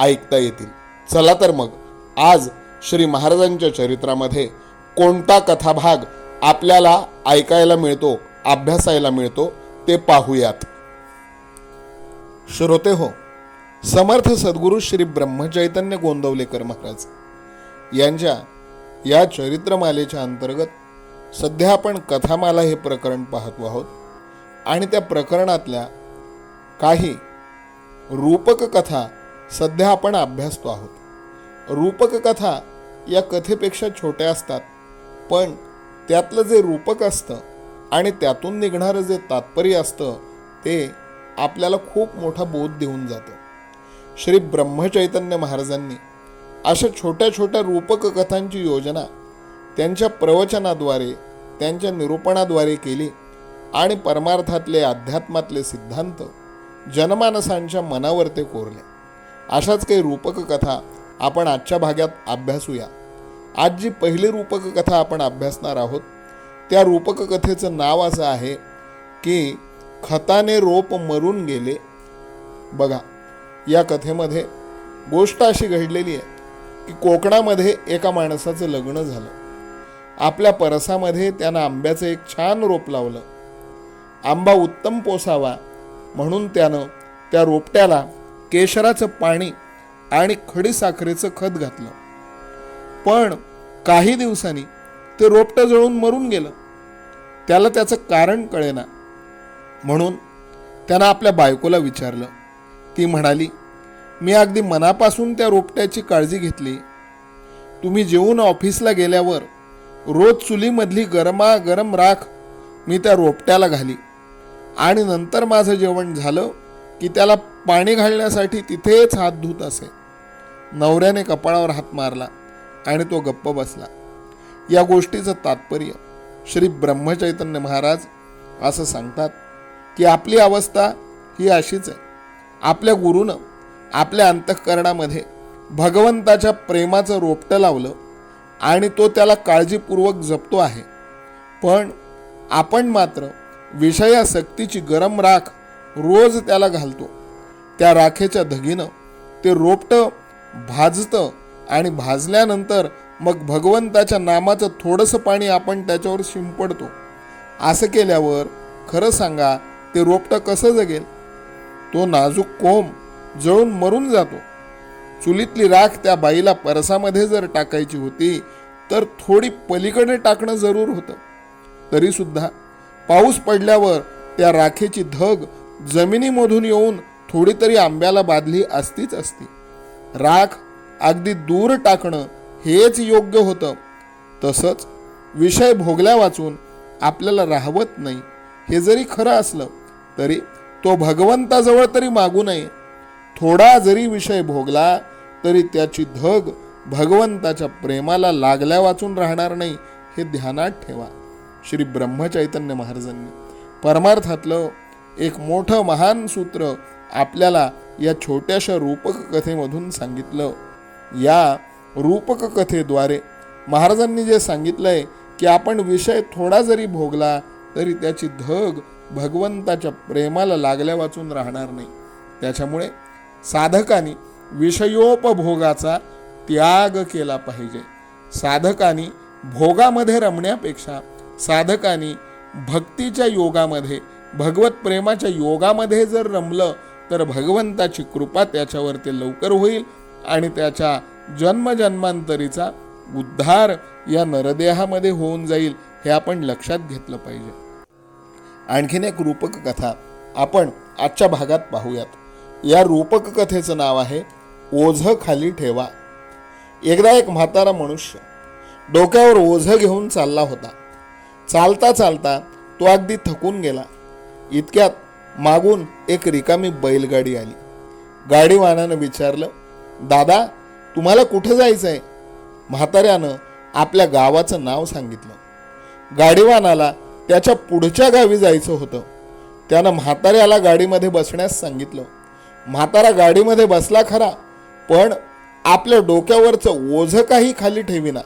ऐकता येतील. चला तर मग आज श्री महाराजांच्या चरित्रामध्ये कोणता कथाभाग आपल्याला ऐकायला मिळतो अभ्यासायला मिळतो ते पाहूयात. श्रोते हो समर्थ सद्गुरू श्री ब्रह्मचैतन्य गोंदवलेकर महाराज यांच्या या चरित्रमालेच्या अंतर्गत सध्या आपण कथामाला हे प्रकरण पाहतो आहोत आणि त्या प्रकरणातल्या काही रूपक कथा सध्या आपण अभ्यासतो आहोत. रूपक कथा या कथेपेक्षा छोट्या असतात पण त्यातलं जे रूपक असतं आणि त्यातून निघणारं जे तात्पर्य असतं ते आपल्याला खूप मोठा बोध देऊन जातं. श्री ब्रह्मचैतन्य महाराजांनी अशा छोट्या छोट्या रूपक कथांची योजना त्यांच्या प्रवचनाद्वारे त्यांच्या निरूपणाद्वारे केली आणि परमार्थातले अध्यात्मातले सिद्धांत जनमानसांच्या मनावर ते कोरले. अशाच काही रूपक कथा आपण आजच्या भागात अभ्यासूया. आज जी पहिली रूपक कथा आपण अभ्यासणार आहोत त्या रूपक कथेचं नाव असं आहे की खताने रोप मरून गेले. बघा या कथेमध्ये गोष्ट अशी घडलेली आहे की कोकणामध्ये एका माणसाचं लग्न झालं. आपल्या परसामध्ये त्यानं आंब्याचं एक छान रोप लावलं. आंबा उत्तम पोसावा म्हणून त्यानं त्या रोपट्याला केशराचं पाणी आणि खडीसाखरेचं खत घातलं. पण काही दिवसांनी ते रोपटं जळून मरून गेलं. त्याला त्याचं कारण कळेना. म्हणून त्यानं आपल्या बायकोला विचारलं. ती म्हणाली मी अगदी मनापासून त्या रोपट्याची काळजी घेतली. तुम्ही जेवून ऑफिसला गेल्यावर रोज चुलीमधली गरमागरम राख मी त्या रोपट्याला घाली आणि नंतर माझं जेवण झालं की त्याला पाणी घालण्यासाठी तिथेच हात धुत असे. नवऱ्याने कपाळावर हात मारला आणि तो गप्प बसला. या गोष्टीचं तात्पर्य श्री ब्रह्मचैतन्य महाराज असं सांगतात की आपली अवस्था ही अशीच आहे. आपल्या गुरुनं आपल्या अंतःकरणामध्ये भगवंताच्या प्रेमाचं रोपटं लावलं आणि तो त्याला काळजीपूर्वक जपतो आहे. पण आपण मात्र विषयासक्तीची गरम राख रोज त्याला घालतो. त्या राखेच्या धगीनं ते रोपटं भाजतं आणि भाजल्यानंतर मग भगवंताच्या नामाचं थोडंसं पाणी आपण त्याच्यावर शिंपडतो. असं केल्यावर खरं सांगा ते रोपटं कसं जगेल? तो नाजूक कोंब जळून मरून जातो. चुलीतली राख त्या बाईला परसामध्ये जर टाकायची होती तर थोडी पलीकडे टाकणं जरूर होतं. तरीसुद्धा पाऊस पडल्यावर त्या राखेची धग जमिनीमधून येऊन थोडी तरी आंब्याला बादली असतीच असती. राख अगदी दूर टाकणं हेच योग्य होतं. तसंच विषय भोगल्या वाचून आपल्याला राहवत नाही. हे जरी खरं असलं तरी तो भगवंताजवळ तरी मागू नये. थोडा जरी विषय भोगला तरी त्याची धग भगवंताच्या प्रेमाला लागल्या वाचून राहणार नाही हे ध्यानात ठेवा. श्री ब्रह्मचैतन्य महाराजांनी. परमार्थातलं एक मोठं महान सूत्र आपल्याला या छोट्याशा रूपक कथेमधून सांगितलं. या रूपक कथेद्वारे महाराजांनी जे सांगितलं आहे की आपण विषय थोडा जरी भोगला तरी त्याची धग भगवंताच्या प्रेमाला लागल्या वाचून राहणार नाही. त्याच्यामुळे साधकानी विषयोपभोगाचा त्याग केला पाहिजे. साधकानी भोगामध्ये रमण्यापेक्षा साधकानी भक्तीच्या योगामध्ये भगवत प्रेमाच्या योगामध्ये जर रमलं तर भगवंताची कृपा त्याच्यावरती लवकर होईल आणि त्याच्या जन्मजन्मांतरीचा उद्धार या नरदेहामध्ये होऊन जाईल हे आपण लक्षात घेतलं पाहिजे. आणखीन एक रूपक कथा आपण आजच्या भागात पाहूयात. या रूपक कथेचं नाव आहे ओझ खाली ठेवा. एकदा एक म्हातारा मनुष्य डोक्यावर ओझ घेऊन चालला होता. चालता चालता तो अगदी थकून गेला. इतक्यात मागून एक रिकामी बैलगाडी आली. गाडीवानानं विचारलं दादा तुम्हाला कुठं जायचं आहे म्हाताऱ्यानं आपल्या गावाचं नाव सांगितलं. गाडीवानाला त्याच्या पुढच्या गावी जायचं होतं. त्यानं म्हाताऱ्याला गाडीमध्ये बसण्यास सांगितलं. म्हातारा गाडीमध्ये बसला खरा पण आपल्या डोक्यावरचं ओझं काही खाली ठेवीना.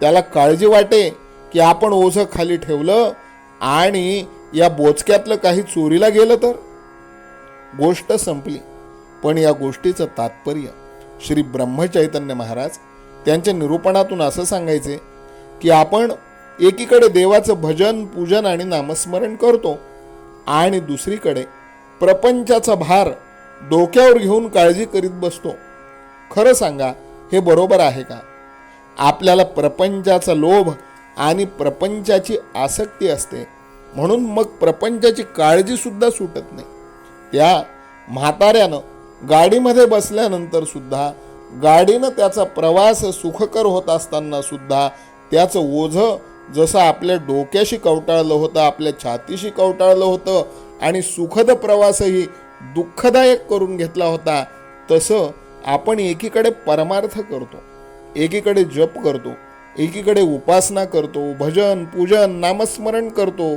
त्याला काळजी वाटे की आपण ओझं खाली ठेवलं आणि या बोचक्यातलं काही चोरीला गेलं तर? गोष्ट संपली. पण या गोष्टीचं तात्पर्य श्री ब्रह्मचैतन्य महाराज त्यांच्या निरूपणातून असं सांगायचे की आपण एकीकडे देवाचं भजन पूजन आणि नामस्मरण करतो आणि दुसरीकडे प्रपंचाचा भार डोक्यावर घेऊन काळजी करीत बसतो. खरं सांगा हे बरोबर आहे का? आपल्याला प्रपंचाचा लोभ आणि प्रपंचाची आसक्ती असते. म्हणून मग प्रपंचाची काळजीसुद्धा सुटत नाही. त्या म्हाताऱ्यानं गाडीमध्ये बसल्यानंतर सुद्धा गाडीनं त्याचा प्रवास सुखकर होत असताना सुद्धा त्याचं ओझं जसं आपल्या डोक्याशी कवटाळलं होतं आपल्या छातीशी कवटाळलं होतं आणि सुखद प्रवासही दुःखदायक करून घेतला होता तसं आपण एकीकडे परमार्थ करतो एकीकडे जप करतो एकीकडे उपासना करतो भजन पूजन नामस्मरण करतो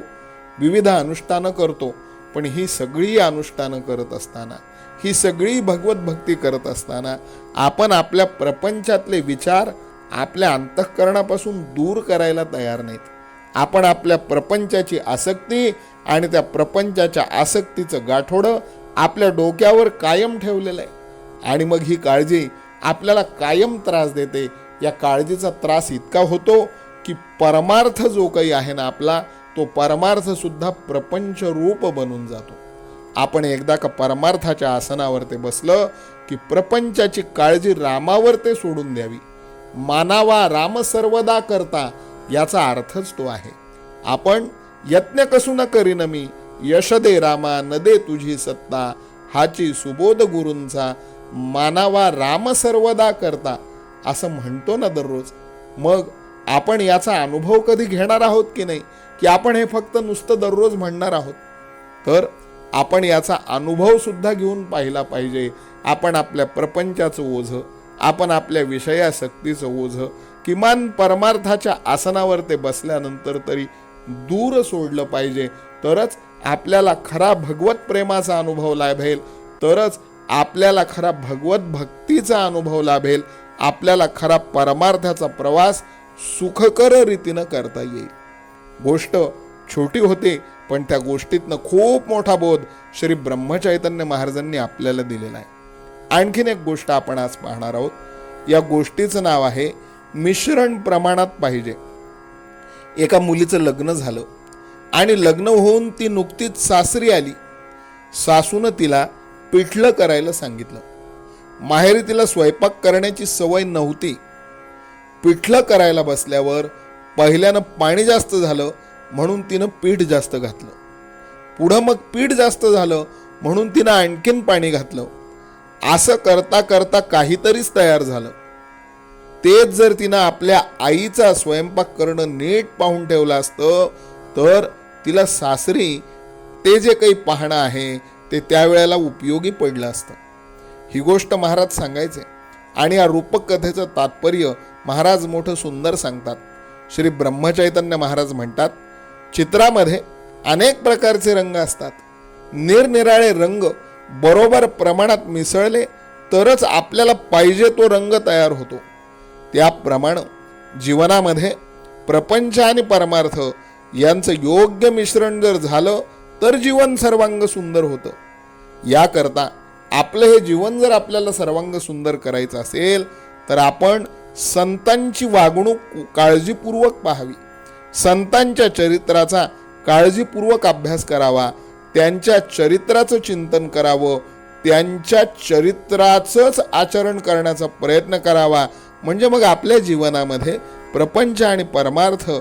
विविध अनुष्ठानं करतो पण ही सगळी अनुष्ठानं करत असताना ही सगळी भगवत भक्ती करत असताना आपण आपल्या प्रपंचातले विचार आपल्या अंतःकरणापासून दूर करायला तयार नाहीत. आपण आपल्या प्रपंचाची आसक्ती आणि त्या प्रपंचाच्या आसक्तीचं गाठोडं आपल्या डोक्यावर कायम ठेवलेलं आहे. आणि मग ही काळजी आपल्याला कायम त्रास देते. या काळजीचा त्रास इतका होतो की परमार्थ जो काही आहे ना आपला तो परमार्थ सुद्धा प्रपंच रूप बनून जातो. आपण एकदा का परमार्थाच्या आसनावर ते बसलं की प्रपंचाची काळजी रामावर ते सोडून द्यावी. मानावा राम सर्वदा करता याचा अर्थच तो आहे. आपण यत्न कसू न करीन मी यश दे रामा न दे तुझी सत्ता हाची सुबोध गुरूंचा मानावा राम सर्वदा करता असं म्हणतो ना दररोज. मग आपण याचा अनुभव कधी घेणार आहोत की नाही? की आपण हे फक्त नुसतं दररोज म्हणणार आहोत. तर आपण याचा अनुभव सुद्धा घेऊन पाहिला पाहिजे. आपण आपल्या प्रपंचाचं ओझं आपण आपल्या विषयासक्तीचं ओझं किमान परमार्थाच्या आसनावर ते बसल्यानंतर तरी दूर सोडलं पाहिजे. तरच आपल्याला खरा भगवत प्रेमाचा अनुभव लाभेल. तरच आपल्याला खरा भगवत भक्तीचा अनुभव लाभेल. आपल्याला खरा परमार्थाचा प्रवास सुखकर रीतीनं करता येईल. गोष्ट छोटी होते पण त्या गोष्टीतनं खूप मोठा बोध श्री ब्रह्मचैतन्य महाराजांनी आपल्याला दिलेला आहे. आणखीन एक गोष्ट आपण आज पाहणार आहोत. या गोष्टीचं नाव आहे मिश्रण प्रमाणात पाहिजे. एका मुलीचं लग्न झालं आणि लग्न होऊन ती नुकतीच सासरी आली. सासूनं तिला पिठलं करायला सांगितलं. माहेरी तिला स्वयंपाक करण्याची सवय नव्हती. पिठलं करायला बसल्यावर पहिल्यानं पाणी जास्त झालं म्हणून तिनं पीठ जास्त घातलं. पुढं मग पीठ जास्त झालं म्हणून तिनं आणखीन पाणी घातलं. असं करता करता काहीतरीच तयार झालं. तेच जर तिनं आपल्या आईचा स्वयंपाक करणं नीट पाहून ठेवलं असतं तर तिला सासरी ते जे काही पाहणं आहे ते त्यावेळेला उपयोगी पडलं असतं. ही गोष्ट महाराज सांगायचे. आणि या रूपक कथेचं तात्पर्य महाराज मोठं सुंदर सांगतात. श्री ब्रह्मचैतन्य महाराज म्हणतात चित्रामध्ये अनेक प्रकारचे रंग असतात. निरनिराळे रंग बरोबर प्रमाणात मिसळले तरच आपल्याला पाहिजे तो रंग तयार होतो. त्याप्रमाणे जीवनामध्ये प्रपंच आणि परमार्थ यांचं योग्य मिश्रण जर झालं तर जीवन सर्वांग सुंदर होतं. याकरता आपलं हे जीवन जर आपल्याला सर्वांग सुंदर करायचं असेल तर आपण संतांची वागणूक काळजीपूर्वक पाहावी. संतांच्या चरित्राचा काळजीपूर्वक अभ्यास करावा. त्यांच्या चरित्राचं चिंतन करावं. त्यांच्या चरित्राचंच आचरण करण्याचा प्रयत्न करावा. म्हणजे मग आपल्या जीवनामध्ये प्रपंच आणि परमार्थ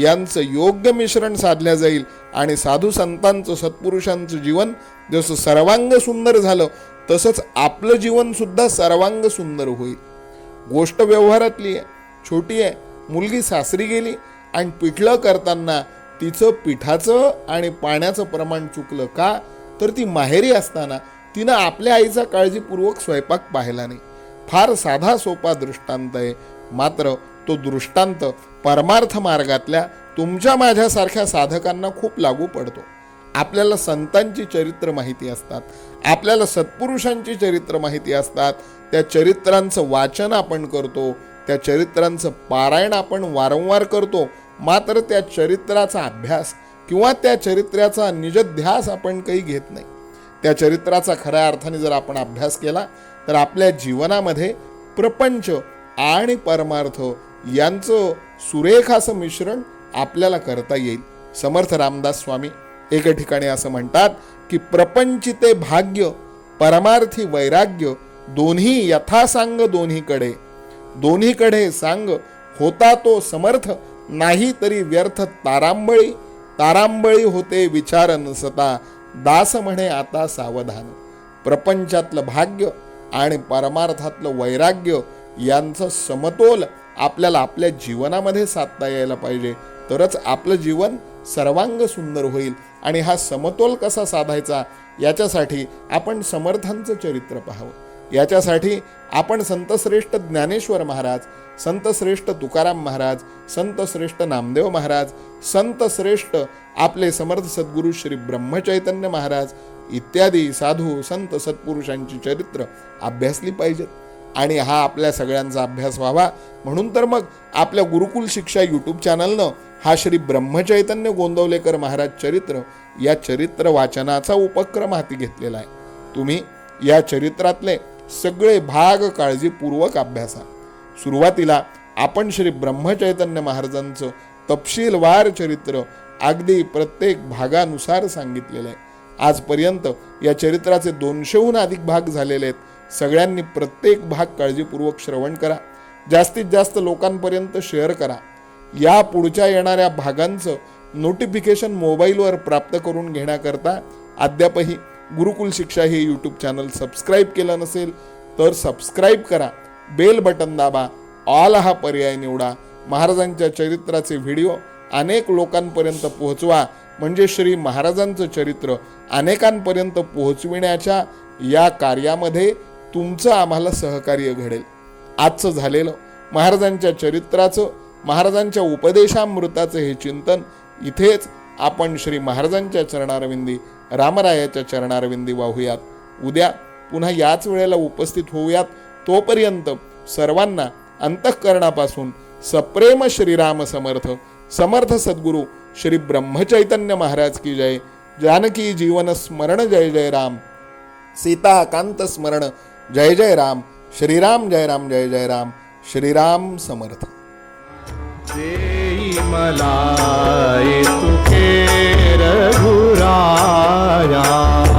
यांचं योग्य मिश्रण साधल्या जाईल आणि साधू संतांचं सत्पुरुषांचं जीवन जसं सर्वांग सुंदर झालं तसंच आपलं जीवनसुद्धा सर्वांग सुंदर होईल. गोष्ट व्यवहारातली आहे. छोटी आहे. मुलगी सासरी गेली आणि पिठलं करताना तिचं पिठाचं आणि पाण्याचं प्रमाण चुकलं का? तर ती माहेरी असताना तिनं आपल्या आईचा काळजीपूर्वक स्वयंपाक पाहिला नाही. फार साधा सोपा दृष्टांत आहे. मात्र तो दृष्टांत परमार्थ मार्गातल्या तुमच्या माझ्यासारख्या साधकांना खूप लागू पडतो. आपल्याला संतांची चरित्र माहिती असतात. आपल्याला सत्पुरुषांची चरित्र माहिती असतात. त्या चरित्रांचं वाचन आपण करतो त्या चरित्रांचं पारायण आपण वारंवार करतो मात्र त्या चरित्राचा अभ्यास किंवा त्या चरित्राचा निजध्यास आपण काही घेत नाही. त्या चरित्राचा खऱ्या अर्थाने जर आपण अभ्यास केला तर आपल्या जीवनामध्ये प्रपंच आणि परमार्थ यांचं सुरेख असं मिश्रण आपल्याला करता येईल. समर्थ रामदास स्वामी एका ठिकाणी असं म्हणतात की प्रपंचिते भाग्य परमार्थी वैराग्य दोन्ही यथासांग दोन्हीकडे. दोन्हीकडे सांग होता तो समर्थ नाही तरी व्यर्थ तारांबळी. तारांबळी होते विचार नसता दास म्हणे आता सावधान. प्रपंचातलं भाग्य आणि परमार्थातलं वैराग्य यांचं समतोल आपल्याला आपल्या जीवनामध्ये साधता यायला पाहिजे. तरच आपलं जीवन सर्वांग सुंदर होईल. आणि हा समतोल कसा साधायचा? याच्यासाठी आपण समर्थांचं चरित्र पाहावं. याच्यासाठी आपण संतश्रेष्ठ ज्ञानेश्वर महाराज संत श्रेष्ठ तुकाराम महाराज संत श्रेष्ठ नामदेव महाराज संत श्रेष्ठ आपले समर्थ सद्गुरू श्री ब्रह्मचैतन्य महाराज इत्यादी साधू संत सत्पुरुषांची चरित्र अभ्यासली पाहिजेत. आणि हा आपल्या सगळ्यांचा अभ्यास व्हावा. म्हणून तर मग आपल्या गुरुकुल शिक्षा यूट्यूब चॅनलनं हा श्री ब्रह्मचैतन्य गोंदवलेकर महाराज चरित्र या चरित्र वाचनाचा उपक्रम हाती घेतलेला आहे. तुम्ही या चरित्रातले सगळे भाग काळजीपूर्वक अभ्यासा. सुरुवातीला आपण श्री ब्रह्मचैतन्य महाराजांचं तपशीलवार चरित्र अगदी प्रत्येक भागानुसार सांगितलेलं आहे. आजपर्यंत या चरित्राचे दोनशेहून अधिक भाग झालेले आहेत. सगळ्यांनी प्रत्येक भाग काळजीपूर्वक श्रवण करा. जास्तीत जास्त लोकांपर्यंत शेअर करा. या पुढच्या येणाऱ्या भागांचं नोटिफिकेशन मोबाईलवर प्राप्त करून घेण्याकरता अद्यापही गुरुकुल शिक्षा हे यूट्यूब चॅनल सबस्क्राईब केलं नसेल तर सबस्क्राईब करा. बेल बटन दाबा. ऑल हा पर्याय निवडा. महाराजांच्या चरित्राचे व्हिडिओ अनेक लोकांपर्यंत पोहोचवा. म्हणजे श्री महाराजांचं चरित्र अनेकांपर्यंत पोहोचविण्याच्या या कार्यामध्ये तुमचं आम्हाला सहकार्य घडेल. आजचं झालेलं महाराजांच्या चरित्राचं महाराजांच्या उपदेशामृताचं हे चिंतन इथेच आपण श्री महाराजांच्या चरणारविंदी रामरायाच्या चरणारविंदी वाहूयात. उद्या पुन्हा याच वेळेला उपस्थित होऊयात. तोपर्यंत सर्वांना अंतःकरणापासून सप्रेम श्रीराम समर्थ. समर्थ सद्गुरू श्री ब्रह्मचैतन्य महाराज की जय. जानकी जीवन स्मरण जय जय राम. सीताकांत स्मरण जय जय राम. श्रीराम जय राम जय जय राम. श्रीराम समर्थ. देई मला રાજા.